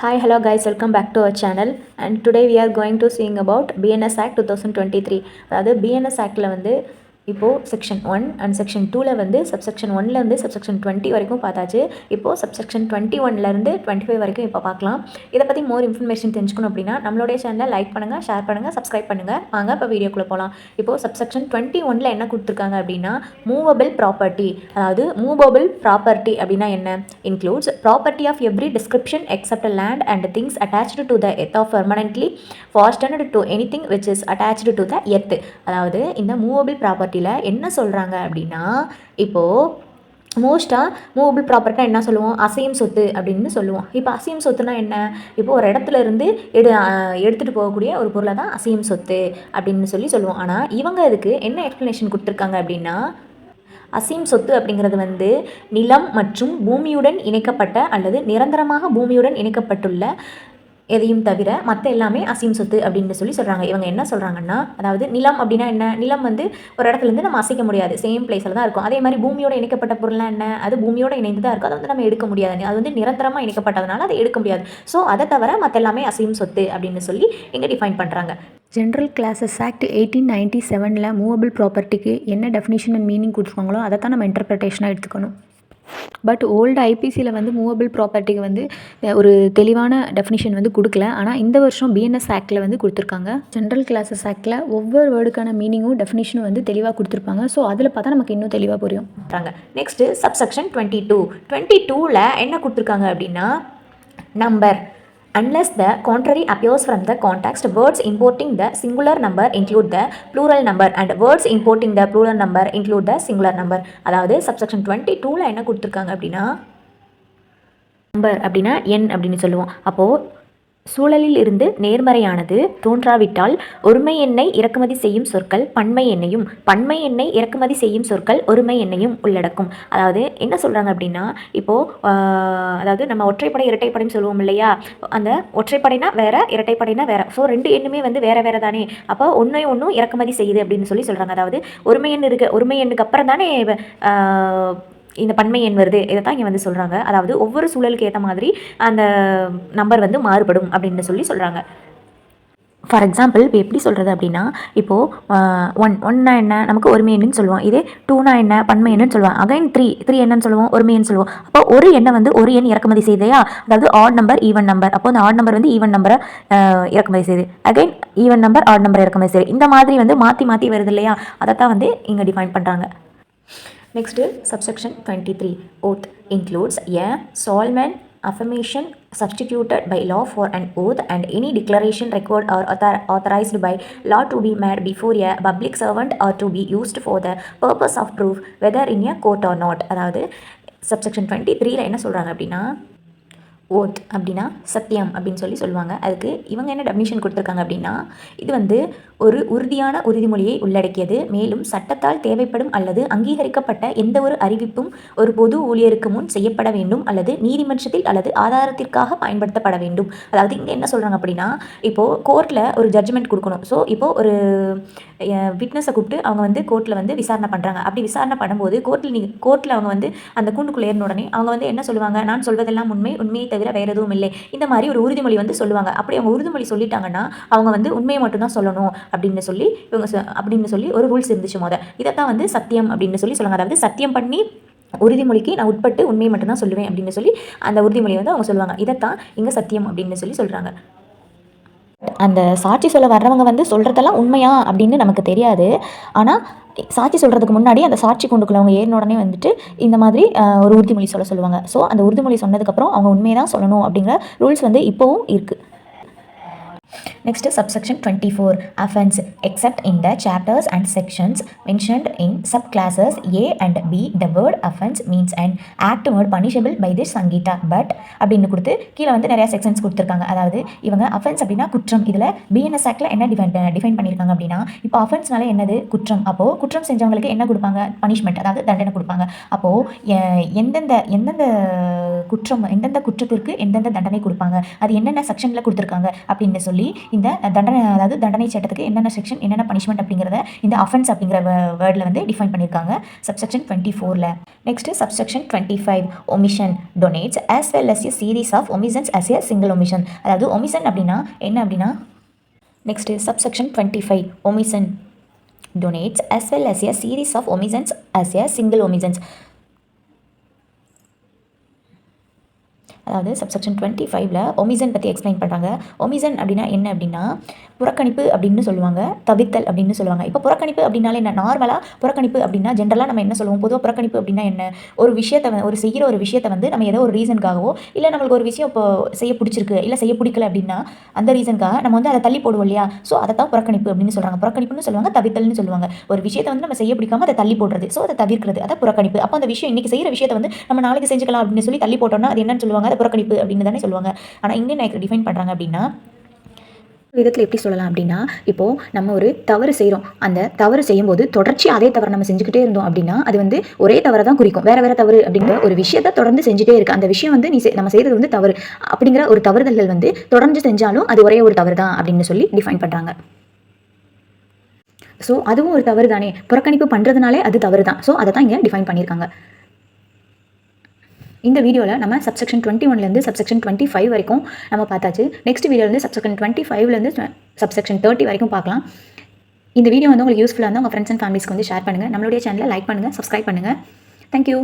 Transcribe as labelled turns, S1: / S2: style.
S1: Hi, hello guys, welcome back to our channel and today we are going to seeing about BNS Act 2023 அதாவது BNS Actல வந்து இப்போது section one and section டூவில் வந்து subsection ஒன்லேருந்து subsection twenty வரைக்கும் பார்த்தாச்சு. இப்போது சப்செக்ஷன் டுவெண்ட்டி ஒன்லேருந்து டுவெண்ட்டி ஃபைவ் வரைக்கும் இப்போ பார்க்கலாம். இதை பற்றி மோர் இன்ஃபர்மேஷன் தெரிஞ்சுக்கணும் அப்படின்னா நம்மளுடைய சேனலை லைக் பண்ணுங்கள் ஷேர் பண்ணுங்கள் சப்ஸ்கிரைப் பண்ணுங்கள் வாங்க இப்போ வீடியோக்குள்ளே போகலாம் இப்போது சப்செக்ஷன் டுவெண்ட்டி ஒனில் என்ன கொடுத்துருக்காங்க அப்படின்னா மூவபிள் ப்ராப்பர்ட்டி அதாவது மூவபிள் ப்ராப்பர்ட்டி அப்படின்னா என்ன? Includes property of every description except land and things attached to the earth of permanently fastened to any thing which is attached to the earth அதாவது இந்த movable ப்ராப்பர்ட்டியில் என்ன சொல்கிறாங்க அப்படின்னா இப்போது மோஸ்ட்டாக மூவபிள் ப்ராப்பர்ட்டினா என்ன சொல்லுவோம்? அசையும் சொத்து அப்படின்னு சொல்லுவோம். இப்போ அசையும் சொத்துனா என்ன? இப்போ ஒரு இடத்துல இருந்து எடு எடுத்துகிட்டு போகக்கூடிய ஒரு பொருளை தான் அசையும் சொத்து அப்படின்னு சொல்லி சொல்லுவோம். ஆனால் இவங்க அதுக்கு என்ன எக்ஸ்ப்ளனேஷன் கொடுத்துருக்காங்க அப்படின்னா அசீம் சொத்து அப்படிங்கிறது வந்து நிலம் மற்றும் பூமியுடன் இணைக்கப்பட்ட அல்லது நிரந்தரமாக பூமியுடன் இணைக்கப்பட்டுள்ள எதையும் தவிர மற்ற எல்லாமே அசீம் சொத்து அப்படின்னு சொல்லி சொல்கிறாங்க இவங்க என்ன சொல்கிறாங்கன்னா அதாவது நிலம் அப்படின்னா என்ன? நிலம் வந்து ஒரு இடத்துல இருந்து நம்ம அசைக்க முடியாது. சேம் பிளேஸில் தான் இருக்கும். அதே மாதிரி பூமியோட இணைக்கப்பட்ட பொருள்லாம் என்ன? அது பூமியோட இணைந்து தான் இருக்கும். அதை வந்து நம்ம எடுக்க முடியாது. அது வந்து நிரந்தரமாக இணைக்கப்பட்டதுனால அதை எடுக்க முடியாது. ஸோ அதை தவிர மற்ற எல்லாமே அசீம் சொத்து அப்படின்னு சொல்லி இங்கே டிஃபைன் பண்ணுறாங்க
S2: general clauses act eighteen ninety செவனில் மூவபிள் ப்ராப்பர்ட்டிக்கு என்ன டெஃபினிஷன் அண்ட் மீனிங் கொடுத்துருக்காங்களோ அதை தான் நம்ம இன்டர்பிரிட்டேஷனாக எடுத்துக்கணும். பட் ஓல்டு ஐபிசியில் வந்து மூவபிள் ப்ராப்பர்ட்டிக்கு வந்து ஒரு தெளிவான டெஃபினிஷன் வந்து கொடுக்கல. ஆனால் இந்த வருஷம் பிஎன்எஸ் ஆக்டில் வந்து கொடுத்துருக்காங்க. ஜென்ரல் கிளாஸஸ் ஆக்டில் ஒவ்வொரு வேர்டுக்கான மீனிங்கும் டெஃபினிஷனும் வந்து தெளிவாக கொடுத்துருப்பாங்க. ஸோ அதில் பார்த்தா நமக்கு இன்னும் தெளிவாக புரியும்.
S1: Next subsection twenty two twenty டூவில் என்ன கொடுத்துருக்காங்க அப்படின்னா number unless the contrary appears from the context words importing the singular number include the plural number and words importing the plural number include the singular number அதாவது subsection twenty டூவில் என்ன கொடுத்துருக்காங்க அப்படின்னா number அப்படின்னா எண் அப்படின்னு சொல்லுவோம் அப்போது சூழலில் இருந்து நேர்மறையானது தோன்றாவிட்டால் ஒருமை எண்ணை இறக்குமதி செய்யும் சொற்கள் பன்மை எண்ணையும் பன்மை எண்ணை இறக்குமதி செய்யும் சொற்கள் ஒருமை எண்ணையும் உள்ளடக்கும். அதாவது என்ன சொல்கிறாங்க அப்படின்னா இப்போது அதாவது நம்ம ஒற்றைப்படை இரட்டைப்படைன்னு சொல்லுவோம் இல்லையா? அந்த ஒற்றைப்படைனா வேற இரட்டைப்படைனா வேற. ஸோ ரெண்டு எண்ணுமே வந்து வேற வேற தானே. அப்போ ஒன்றை ஒன்றும் இறக்குமதி செய்யுது அப்படின்னு சொல்லி சொல்கிறாங்க அதாவது ஒருமை எண் இருக்கு ஒருமை எண்ணுக்கு அப்புறம் தானே இந்த பன்மை எண் வருது இதை தான் இங்கே வந்து சொல்கிறாங்க அதாவது ஒவ்வொரு சூழலுக்கு ஏற்ற மாதிரி அந்த நம்பர் வந்து மாறுபடும் அப்படின்னு சொல்லி சொல்கிறாங்க ஃபார் எக்ஸாம்பிள் இப்போ எப்படி சொல்கிறது அப்படின்னா இப்போது ஒன் ஒன்னா என்ன? நமக்கு ஒருமை எண்ணுன்னு சொல்லுவோம். இதே டூனா என்ன? பன்மை எண்ணுன்னு சொல்லுவோம். அகைன் த்ரீ த்ரீ என்னன்னு சொல்லுவோம் ஒருமை சொல்லுவோம். அப்போ ஒரு எண்ணை வந்து ஒரு எண் இறக்குமதி செய்தையா? அதாவது ஆட் நம்பர் ஈவன் நம்பர் அப்போ அந்த ஆட் நம்பர் வந்து ஈவன் நம்பரை இறக்குமதி செய்யுது again even number odd number இறக்குமதி செய்யுது இந்த மாதிரி வந்து மாற்றி மாற்றி வருது இல்லையா? அதை தான் வந்து இங்கே டிஃபைன் பண்ணுறாங்க next subsection twenty three oath includes a solemn affirmation substituted by law for an oath and any declaration record or author- authorized by law to be made before a public servant or to be used for the purpose of proof whether in a court or not அதாவது subsection twenty த்ரீல என்ன சொல்கிறாங்க அப்படின்னா oath அப்படின்னா சத்தியம் அப்படின்னு சொல்லி சொல்லுவாங்க. அதுக்கு இவங்க என்ன டெஃபினிஷன் கொடுத்துருக்காங்க அப்படின்னா இது வந்து ஒரு உறுதியான உறுதிமொழியை உள்ளடக்கியது. மேலும் சட்டத்தால் தேவைப்படும் அல்லது அங்கீகரிக்கப்பட்ட எந்த ஒரு அறிவிப்பும் ஒரு பொது ஊழியருக்கு முன் செய்யப்பட வேண்டும் அல்லது நீதிமன்றத்தில் அல்லது ஆதாரத்திற்காக பயன்படுத்தப்பட வேண்டும். அதாவது இங்கே என்ன சொல்கிறாங்க அப்படின்னா இப்போது கோர்ட்டில் ஒரு ஜட்ஜ்மெண்ட் கொடுக்கணும். ஸோ இப்போது ஒரு விட்னஸை கூப்பிட்டு அவங்க வந்து கோர்ட்டில் வந்து விசாரணை பண்ணுறாங்க அப்படி விசாரணை பண்ணும்போது கோர்ட்டில் நீ கோர்ட்டில் அவங்க வந்து அந்த கூண்டுக்குள்ளே ஏறின உடனே அவங்க வந்து என்ன சொல்லுவாங்க? நான் சொல்வதெல்லாம் உண்மை உண்மையை தவிர வேறு எதுவும் இல்லை. இந்த மாதிரி ஒரு உறுதிமொழி வந்து சொல்லுவாங்க. அப்படி அவங்க உறுதிமொழி சொல்லிட்டாங்கன்னா அவங்க வந்து உண்மையை மட்டும்தான் சொல்லணும் அப்படின்னு சொல்லி இவங்க அப்படின்னு சொல்லி ஒரு ரூல்ஸ் இருந்துச்சு மொதல் இதைத்தான் வந்து சத்தியம் அப்படின்னு சொல்லி சொல்லுவாங்க. அதாவது சத்தியம் பண்ணி உறுதிமொழிக்கு நான் உட்பட்டு உண்மையை மட்டும்தான் சொல்லுவேன் அப்படின்னு சொல்லி அந்த உறுதிமொழியை வந்து அவங்க சொல்லுவாங்க. இதைத்தான் இங்கே சத்தியம் அப்படின்னு சொல்லி சொல்கிறாங்க அந்த சாட்சி சொல்ல வர்றவங்க வந்து சொல்கிறதெல்லாம் உண்மையா அப்படின்னு நமக்கு தெரியாது. ஆனால் சாட்சி சொல்கிறதுக்கு முன்னாடி அந்த சாட்சி கொண்டுக்குள்ள அவங்க ஏறின உடனே வந்துட்டு இந்த மாதிரி ஒரு உறுதிமொழி சொல்ல சொல்லுவாங்க. ஸோ அந்த உறுதிமொழி சொன்னதுக்கப்புறம் அவங்க உண்மையை தான் சொல்லணும் அப்படிங்கிற ரூல்ஸ் வந்து இப்போவும் இருக்குது next subsection twenty four offence except in the chapters and sections mentioned in sub clauses A and B the word offence means and act word punishable by this Sanhita but அப்படின்னு கொடுத்து கீழே வந்து நிறைய sections கொடுத்துருக்காங்க. அதாவது இவங்க offence அப்படின்னா குற்றம். இதில் பிஎன்எஸ் ஆக்டில் என்ன டிஃபைன் டிஃபைன் பண்ணியிருக்காங்க அப்படின்னா இப்போ அஃபென்ஸ்னால என்னது? குற்றம். அப்போது குற்றம் செஞ்சவங்களுக்கு என்ன கொடுப்பாங்க? பனிஷ்மெண்ட் அதாவது தண்டனை கொடுப்பாங்க. அப்போது எந்தெந்த எந்தெந்த குற்றம் எந்தெந்த குற்றத்திற்கு எந்தெந்த தண்டனை கொடுப்பாங்க? அது என்னென்ன செக்ஷனில் கொடுத்துருக்காங்க? அப்படின்னு சொல்லி சொல்லி இந்த தண்டனை அதாவது தண்டனை சட்டத்துக்கு என்னென்ன செக்ஷன் என்னென்ன பனிஷ்மெண்ட் அப்படிங்கிறத இந்த அஃபென்ஸ் அப்படிங்கிற வேர்டில் வந்து டிஃபைன் பண்ணியிருக்காங்க. சப்செக்ஷன் டுவெண்ட்டி ஃபோரில் next subsection twenty five omission denotes as well as a series of omissions as a single omission அதாவது ஒமிஷன் அப்படின்னா என்ன அப்படின்னா next subsection twenty five omission denotes as well as a series of omissions as a single omissions அதாவது subsection twenty ஃபைவ்ல ஒமிசன் பற்றி explain பண்ணுறாங்க ஒமிசன் அப்படின்னா என்ன அப்படின்னா புறக்கணிப்பு அப்படின்னு சொல்லுவாங்க தவித்தல் அப்படின்னு சொல்லுவாங்க. இப்போ புறக்கணிப்பு அப்படின்னாலே என்ன? நார்மலாக புறக்கணிப்பு அப்படின்னா ஜென்ரலாக நம்ம என்ன சொல்லுவோம்? பொதுவாக புறக்கணிப்பு அப்படின்னா என்ன? ஒரு விஷயத்தை ஒரு செய்கிற ஒரு விஷயத்தை வந்து நம்ம ஏதோ ஒரு ரீசனுக்காகவோ இல்லை நம்மளுக்கு ஒரு விஷயம் இப்போ செய்ய பிடிச்சிருக்கு இல்லை செய்ய பிடிக்கல அப்படின்னா அந்த ரீசனுக்காக நம்ம வந்து அதை தள்ளி போடுவோம் இல்லையா? ஸோ அதை தான் புறக்கணிப்பு அப்படின்னு சொல்கிறாங்க புறக்கணிப்புன்னு சொல்லுவாங்க தவித்தல்னு சொல்லுவாங்க. ஒரு விஷயத்தை வந்து நம்ம செய்ய பிடிக்காம அதை தள்ளி போடுறது. ஸோ அதை தவிர்க்கிறது. அதை புறக்கணிப்பு. அப்போ அந்த விஷயம் இன்னைக்கு செய்கிற விஷயத்தை வந்து நம்ம நாளைக்கு செஞ்சுக்கலாம் அப்படின்னு சொல்லி தள்ளி போட்டோம்னா அது என்னன்னு சொல்லுவாங்க? புறக்கணிப்பு அப்படின்னு தானே சொல்லுவாங்க. ஆனால் இந்தியன் ஆக்ட் டிஃபைன் பண்ணுறாங்க அப்படின்னா
S2: விதத்தில் எப்படி சொல்லலாம் அப்படின்னா இப்போது நம்ம ஒரு தவறு செய்கிறோம் அந்த தவறு செய்யும்போது தொடர்ச்சி அதே தவறு நம்ம செஞ்சுக்கிட்டே இருந்தோம் அப்படின்னா அது வந்து ஒரே தவறை தான் குறிக்கும். வேற வேற தவறு அப்படிங்கிற ஒரு விஷயத்தை தொடர்ந்து செஞ்சுட்டே இருக்குது அந்த விஷயம் வந்து நீ செய்- நம்ம செய்கிறது வந்து தவறு. அப்படிங்கிற ஒரு தவறுதல்கள் வந்து தொடர்ந்து செஞ்சாலும் அது ஒரே ஒரு தவறு தான் அப்படின்னு சொல்லி டிஃபைன் பண்ணுறாங்க ஸோ அதுவும் ஒரு தவறு தானே. புறக்கணிப்பு பண்ணுறதுனாலே அது தவறு தான். ஸோ அதை தான் இங்கே டிஃபைன் பண்ணியிருக்காங்க. இந்த வீடியோவில் நம்ம சப்செக்ஷன் டுவெண்ட்டி ஒன்லேருந்து சப்செக்ஷன் டுவெண்ட்டி ஃபைவ் வரைக்கும் நம்ம பார்த்தாச்சு. நெக்ஸ்ட் வீடியோலேருந்து சப்செக்ஷன் டுவெண்ட்டி ஃபைவ்லேருந்து சப்செக்ஷன் தேர்ட்டி வரைக்கும் பார்க்கலாம். இந்த வீடியோ வந்து உங்களுக்கு யூஸ்ஃபுல்லாக இருந்தால் உங்கள் ஃப்ரெண்ட்ஸ் அண்ட் ஃபேமிலிஸ்க்கு வந்து ஷேர் பண்ணுங்கள் நம்மளுடைய சேனலை லைக் பண்ணுங்கள் சப்ஸ்கிரைப் பண்ணுங்கள் தேங்க்யூ